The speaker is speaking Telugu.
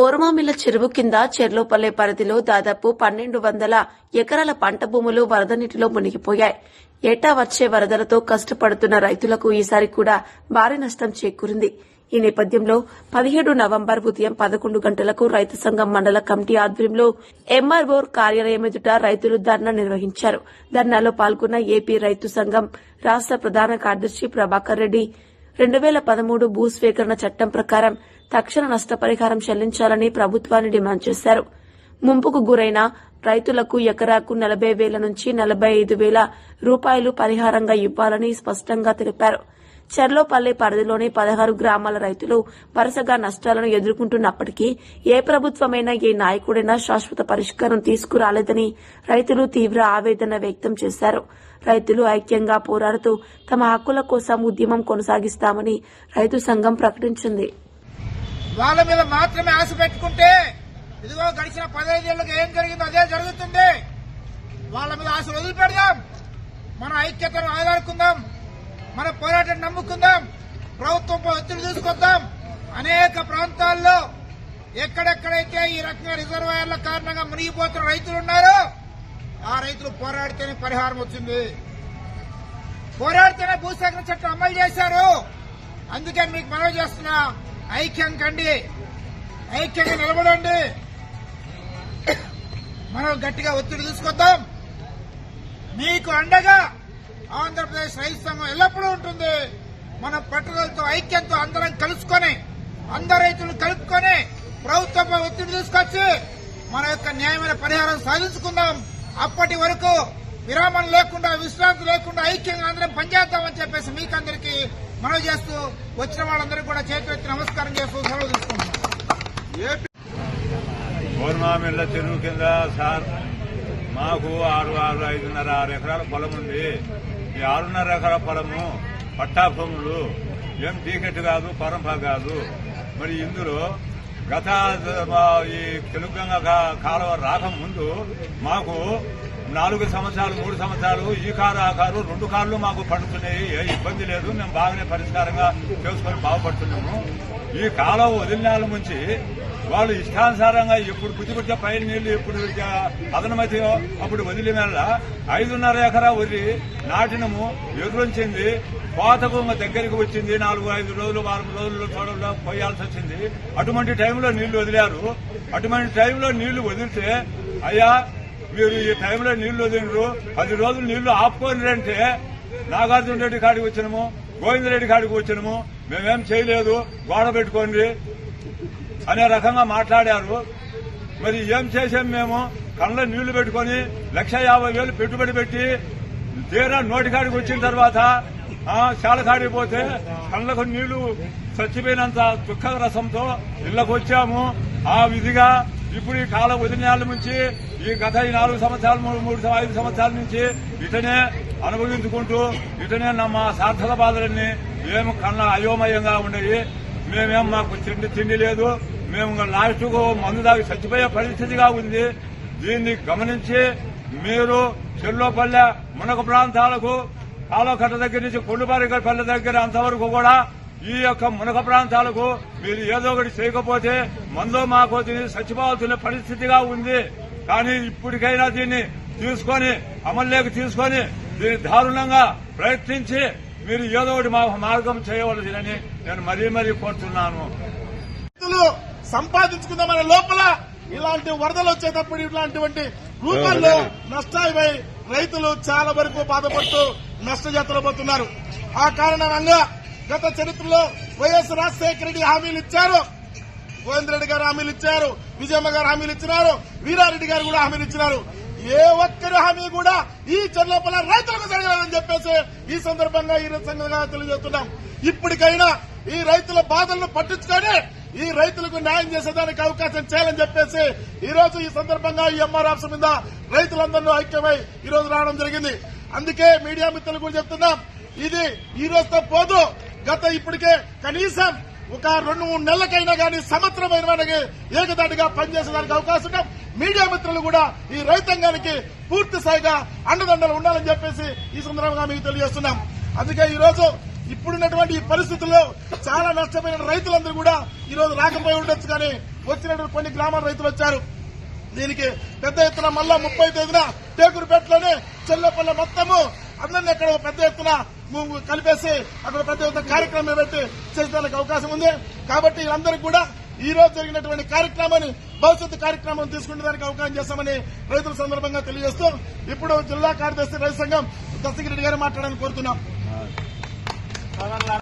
పోరుమామిల్ల చెరువు కింద చెర్లోపల్లె పరిధిలో దాదాపు పన్నెండు వందల ఎకరాల పంట భూములు వరద నీటిలో మునిగిపోయాయి. ఏటా వచ్చే వరదలతో కష్టపడుతున్న రైతులకు ఈసారి కూడా భారీ నష్టం చేకూరింది. ఈ నేపథ్యంలో పదిహేడు నవంబర్ ఉదయం పదకొండు గంటలకు రైతు సంఘం మండల కమిటీ ఆధ్వర్యంలో ఎంఆర్ఓ కార్యాలయం ఎదుట రైతులు ధర్నా నిర్వహించారు. ధర్నాలో పాల్గొన్న ఏపీ రైతు సంఘం రాష్ట ప్రధాన కార్యదర్శి ప్రభాకర్ రెడ్డి రెండు వేల పదమూడు భూస్వీకరణ చట్టం ప్రకారం తక్షణ నష్టపరిహారం చెల్లించాలని ప్రభుత్వాన్ని డిమాండ్ చేశారు. ముంపుకు గురైన రైతులకు ఎకరాకు నలభై వేల నుంచి నలభై ఐదు వేల రూపాయలు పరిహారంగా ఇవ్వాలని స్పష్టంగా తెలిపారు. చెర్లోపల్లి పరిధిలోని పదహారు గ్రామాల రైతులు వరుసగా నష్టాలను ఎదుర్కొంటున్నప్పటికీ ఏ ప్రభుత్వమైనా ఏ నాయకుడైనా శాశ్వత పరిష్కారం తీసుకురాలేదని రైతులు తీవ్ర ఆవేదన వ్యక్తం చేశారు. రైతులు ఐక్యంగా పోరాడుతూ తమ హక్కుల కోసం ఉద్యమం కొనసాగిస్తామని రైతు సంఘం ప్రకటించింది. వాళ్ళ మీద మాత్రమే ఆశ పెట్టుకుంటే ఇదిగో గడిచిన పదహైదేళ్ళకు ఏం జరిగిందో అదే జరుగుతుంది. వాళ్ళ మీద ఆశ వదిలిపెడదాం. మన ఐక్యతను ఆధారుకుందాం. మన పోరాటం నమ్ముకుందాం. ప్రభుత్వంపై ఒత్తిడి తీసుకొద్దాం. అనేక ప్రాంతాల్లో ఎక్కడెక్కడైతే ఈ రకంగా రిజర్వాయర్ల కారణంగా మునిగిపోతున్న రైతులు ఉన్నారో ఆ రైతులు పోరాడితేనే పరిహారం వచ్చింది. పోరాడితేనే భూసేకరణ చట్టం అమలు చేశారు. అందుకే మీకు మనవి చేస్తున్నా. ఐక్యం కండి. ఐక్యంగా నిలబడండి. మనం గట్టిగా ఒత్తిడి తీసుకొద్దాం. మీకు అండగా ఆంధ్రప్రదేశ్ రైతు సంఘం ఎల్లప్పుడూ ఉంటుంది. మన పట్టుదలతో ఐక్యంతో అందరం కలుసుకొని అందరు రైతులను కలుపుకొని ప్రభుత్వంపై ఒత్తిడి తీసుకొచ్చి మన యొక్క న్యాయమైన పరిహారం సాధించుకుందాం. అప్పటి వరకు విరామం లేకుండా విశ్రాంతి లేకుండా ఐక్యంగా అందరం పనిచేద్దామని చెప్పేసి మీకందరికీ మనవి చేస్తూ వచ్చిన వాళ్ళందరికీ కూడా చేతులెత్తి నమస్కారం చేస్తూ సెలవు తీసుకుంటున్నాం. గోర్మామిళ్ళ చెరువు కింద సార్ మాకు ఆరు ఆరు ఐదున్నర ఆరు ఎకరాల పొలం ఉంది. ఈ ఆరున్నర ఎకరాల పొలము పట్టా భూములు. ఏం టీకెట్ కాదు పరంపర కాదు. మరి ఇందులో గత ఈ తెలుగంగ కా- కాలువ రాకముందు మాకు నాలుగు సంవత్సరాలు మూడు సంవత్సరాలు ఈ కారు ఆ కారు రెండు కార్లు మాకు పడుతున్నాయి. ఏ ఇబ్బంది లేదు. మేము బాగానే పరిష్కారంగా చేసుకొని బాగుపడుతున్నాము. ఈ కాలం వదిలినాల నుంచి వాళ్ళు ఇష్టానుసారంగా ఎప్పుడు పుచ్చిపుట్టే పైన నీళ్ళు ఎప్పుడు అదనమైతే అప్పుడు వదిలిన ఐదున్నర ఎకరా వదిలి నాటినము ఎదురొంచింది కోతకు దగ్గరికి వచ్చింది నాలుగు ఐదు రోజులు వారం రోజులు చూడలో పోయాల్సి వచ్చింది. అటువంటి టైంలో నీళ్ళు వదిలారు. అటువంటి టైంలో నీళ్ళు వదిలితే అయ్యా మీరు ఈ టైంలో నీళ్ళు వదిలినరు. పది రోజులు నీళ్ళు ఆపుకోని అంటే నాగార్జున రెడ్డి కాడికి వచ్చినము గోవిందరెడ్డి కాడికి వచ్చినము. మేమేం చేయలేదు గోడ పెట్టుకోండి అనే రకంగా మాట్లాడారు. మరి ఏం చేసాం మేము? కళ్ళ నీళ్ళు పెట్టుకొని లక్ష యాభై వేలు పెట్టుబడి పెట్టి తీరా నోటికాడికి వచ్చిన తర్వాత చాల శాలకాడికి కళ్ళకు నీళ్ళు చచ్చిపోయినంత దుఃఖ రసంతో ఇళ్ళకు వచ్చాము. ఆ విధిగా ఇప్పుడు ఈ కాల ఉదయాల నుంచి ఈ గత ఈ నాలుగు సంవత్సరాలు మూడు మూడు ఐదు సంవత్సరాల నుంచి ఇటనే అనుభవించుకుంటూ ఇటనే నమ్మ సార్థక బాధలన్నీ మేము కళ్ళ అయోమయంగా ఉండేవి మేమేం మాకు తిండి తిండి లేదు. మేము లాస్ట్ మందు దాగి చచ్చిపోయే పరిస్థితిగా ఉంది. దీన్ని గమనించి మీరు చెల్లోపల్లె మునక ప్రాంతాలకు కాలువకట్ట దగ్గర నుంచి కొండపారి పల్లె దగ్గర అంతవరకు కూడా ఈ యొక్క మునక ప్రాంతాలకు మీరు ఏదో ఒకటి చేయకపోతే మందో మాకో తిని చచ్చిపోవాల్సిన పరిస్థితిగా ఉంది. కానీ ఇప్పటికైనా దీన్ని తీసుకొని అమల్లోకి తీసుకొని దీన్ని దారుణంగా ప్రయత్నించి మీరు ఏదో ఒకటి మా మార్గం చేయవలసిందని నేను మరీ మరీ కోరుతున్నాను. రైతులు సంపాదించుకుందామనే లోపల ఇలాంటి వరదలు వచ్చేటప్పుడు ఇట్లాంటివంటి రూపాల్లో నష్టాలపై రైతులు చాలా వరకు బాధపడుతూ నష్టజాతలబోతున్నారు ఆ కారణంగా గత చరిత్రలో వైఎస్ రాజశేఖర రెడ్డి హామీలు ఇచ్చారు. గోవిందరెడ్డి గారు హామీలు ఇచ్చారు. విజయమ్మ గారు హామీలు ఇచ్చినారు. వీరారెడ్డి గారు కూడా హామీలు ఇచ్చినారు. ఏ ఒక్కరి హామీ కూడా ఈ చెర్లోపల రైతులకు జరగలేదని చెప్పేసి ఈ సందర్భంగా ఈ సంఘంగా తెలియజేస్తున్నాం. ఇప్పటికైనా ఈ రైతుల బాధలను పట్టించుకొని ఈ రైతులకు న్యాయం చేసేదానికి అవకాశం చేయాలని చెప్పేసి ఈ రోజు ఈ సందర్భంగా ఈ ఎంఆర్ ఆఫీస్ మీద రైతులందరూ ఐక్యమై ఈ రోజు రావడం జరిగింది. అందుకే మీడియా మిత్రులు కూడా చెప్తున్నాం ఇది ఈ రోజుతో పోదు. గత ఇప్పటికే కనీసం ఒక రెండు మూడు నెలలకైనా కానీ సంవత్సరమైన మనకి ఏకదాటిగా పనిచేసేదానికి అవకాశం ఉన్నాం. మీడియా మిత్రులు కూడా ఈ రైతాంగానికి పూర్తి స్థాయిగా అండదండలు ఉండాలని చెప్పేసి ఈ సందర్భంగా మీకు తెలియజేస్తున్నాం. అందుకే ఈ రోజు ఇప్పుడున్నటువంటి ఈ పరిస్థితుల్లో చాలా నష్టపోయిన రైతులందరూ కూడా ఈ రోజు రాకపోయి ఉండొచ్చు కానీ వచ్చినటువంటి కొన్ని గ్రామాల రైతులు వచ్చారు. దీనికి పెద్ద ఎత్తున మళ్ళా ముప్పై తేదీన టేకురుపేటలోనే చెల్లెపల్లె మొత్తము అందరినీ అక్కడ పెద్ద ఎత్తున కలిపేసి అక్కడ పెద్ద ఎత్తున కార్యక్రమం పెట్టి చేసేదానికి అవకాశం ఉంది. కాబట్టి వీళ్ళందరికీ కూడా ఈ రోజు జరిగినటువంటి కార్యక్రమాన్ని భవిష్యత్తు కార్యక్రమం తీసుకునే దానికి అవకాశం చేస్తామని రైతుల సందర్భంగా తెలియజేస్తూ ఇప్పుడు జిల్లా కార్యదర్శి రైతు సంఘం దస్తగిరెడ్డి గారు మాట్లాడాలని కోరుతున్నాం.